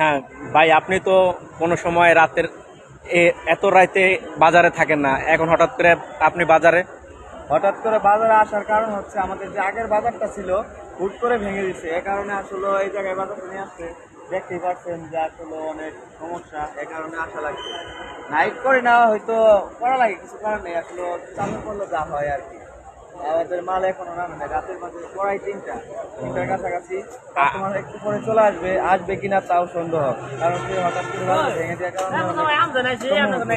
হ্যাঁ ভাই, আপনি তো কোনো সময় রাতের এত রাতে বাজারে থাকেন না। এখন হঠাৎ করে আপনি বাজারে? হঠাৎ করে বাজারে আসার কারণ হচ্ছে আমাদের যে আগের বাজারটা ছিল, হুট করে ভেঙে দিচ্ছে এ কারণে আসলে এই জায়গায় বাজারটা নিয়ে আসছে দেখতেই পাচ্ছেন যে আসলে অনেক সমস্যা, এ কারণে আসা লাগছে। নাইট করে নেওয়া হয়তো করা লাগে, কিছু নেই। আসলে চালু করলে যা হয় আর কি। আমাদের মাল এখনও নামে না রাতের মাঝে পড়াই তিনটা। তিনটার কাছাকাছি। কাস্টমার একটু পরে চলে আসবে আসবে কিনা তাও সন্দেহ। কারণ সে হঠাৎ করে ভেঙে দেওয়ার কারণে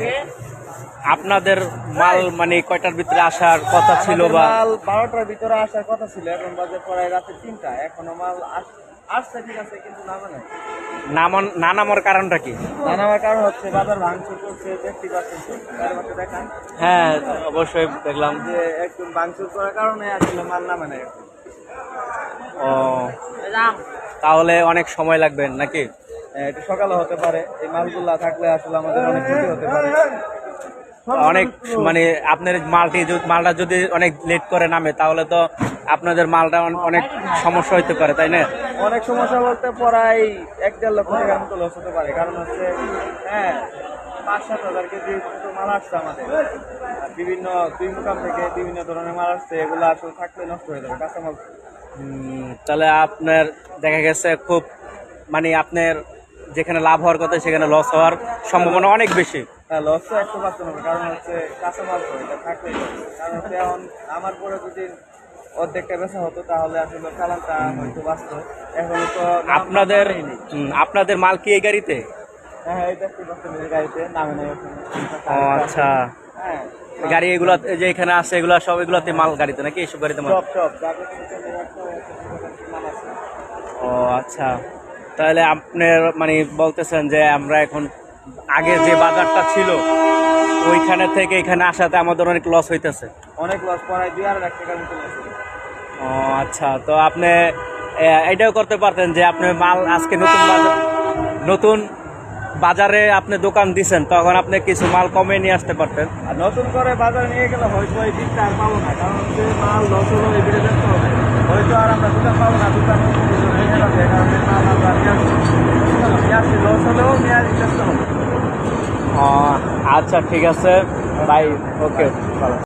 আপনাদের মাল মানে কয়টার ভিতরে আসার কথা ছিল বা মাল বারোটার ভিতরে আসার কথা ছিল এখন বাজে পড়ায় রাতে তিনটা। এখনও মাল আস- আসছে ঠিক আছে কিন্তু নামে নাই নামান না নামার কারণটা কি? না নামার কারণ হচ্ছে বাজার ভাঙচুর করছে দেখতে পাচ্ছেন তো, গাড়ি বাসে দেখান। হ্যাঁ অবশ্যই দেখলাম। যে একদম ভাঙচুর করার কারণে আসলে মাল নামে নাই। ও তাহলে অনেক সময় লাগবে নাকি? হ্যাঁ, একটু সকালে হতে পারে। এই মালগুলা থাকলে আসলে আমাদের অনেক ক্ষতি হতে পারে। অনেক মানে আপনার মালটি মালটা যদি অনেক লেট করে নামে তাহলে তো আপনাদের মালটা অনেক সমস্যা হতে পারে তাই না? অনেক সমস্যা বলতে প্রায় এক দেড় লক্ষ টাকার মতো লস হতে পারে। কারণ হচ্ছে হ্যাঁ পাঁচ সাত হাজার কেজি মাল আসছে আমাদের বিভিন্ন দুই মুকাম থেকে বিভিন্ন ধরনের মাল আসছে এগুলো আসলে থাকলে নষ্ট হয়ে যাবে কাঁচামাল তাহলে আপনার দেখা গেছে খুব মানে আপনার যেখানে লাভ হওয়ার কথা সেখানে লস হওয়ার সম্ভাবনা অনেক বেশি। হ্যাঁ লস তো একশো পার্সেন্ট হবে কারণ হচ্ছে কাঁচামাল তো এটা কারণ হচ্ছে এখন আমার পরে যদি অর্ধেকটা বেচা হতো তাহলে আসলে চালানটা হয়তো বাঁচত। এখন তো আপনাদের আপনাদের মাল কি এই গাড়িতে? হ্যাঁ পাচ্ছেন গাড়িতে নামে নেই ও আচ্ছা। হ্যাঁ গাড়ি এগুলো যে এখানে আছে এগুলো সব এগুলোতে মাল গাড়িতে নাকি এইসব গাড়িতে মাল? সব সব ও আচ্ছা। তাহলে আপনার মানে বলতেছেন যে আমরা এখন আগে যে বাজারটা ছিল ওইখানে থেকে এখানে আসাতে আমাদের অনেক লস হইতেছে। অনেক লস পড়ায় দুই আড়াই লাখ টাকার মতো লস ও আচ্ছা তো আপনি এটাও করতে পারতেন যে আপনি মাল আজকে নতুন বাজার নতুন বাজারে আপনি দোকান দিছেন তখন আপনি কিছু মাল কমে নিয়ে আসতে পারতেন। আর নতুন করে বাজার নিয়ে গেলে হয়তো এই দিকটা আর পাবো না কারণ হচ্ছে মাল লস হলো এই বিড়ে হয়তো আর আমরা দোকান পাবো না দোকান ভেঙে যাবে এই কারণে মাল আমরা নিয়ে আসছি নিয়ে আসছি লস হলেও নিয়ে আসি ব্যস্ত হবে ও আচ্ছা ঠিক আছে। Bye okay